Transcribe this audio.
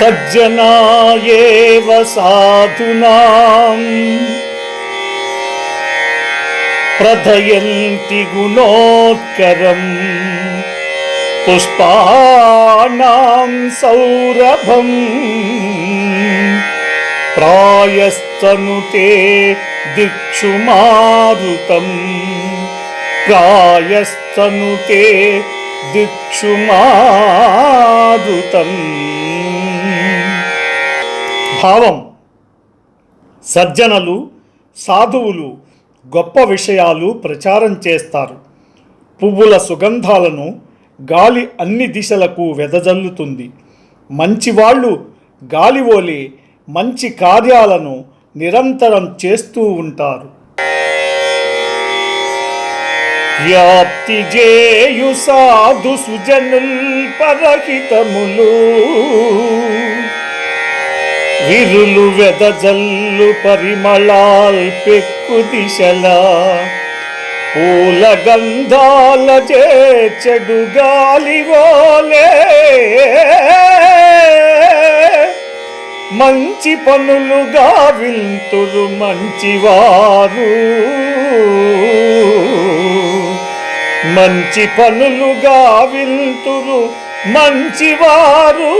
సజ్జనాయేవ సాధునాం. ప్రథయంతి గుణోత్కరం. పుష్పాణాం సౌరభం. ప్రాయస్తనుతే దిక్షు మారుతం ప్రాయస్తనుతే దిక్షు మారుతం భావం సజ్జనలు సాధువులు గొప్ప విషయాలు ప్రచారం చేస్తారు. పువ్వుల సుగంధాలను గాలి అన్ని దిశలకు వెదజల్లుతుంది. మంచివాళ్ళు ఓలి మంచి కార్యాలను నిరంతరం చేస్తూ ఉంటారు. వ్యాప్తి జేయు సాధు సుజనుల్ పరహితములు. విరులు వెదజల్లు పరిమళాల్ పెక్కు దిశలా. పూల గంధాల చెడు గాలివోలే మంచి పనులుగా వింతురు మంచివారు. మంచి పనులుగా వింతురు మంచివారు.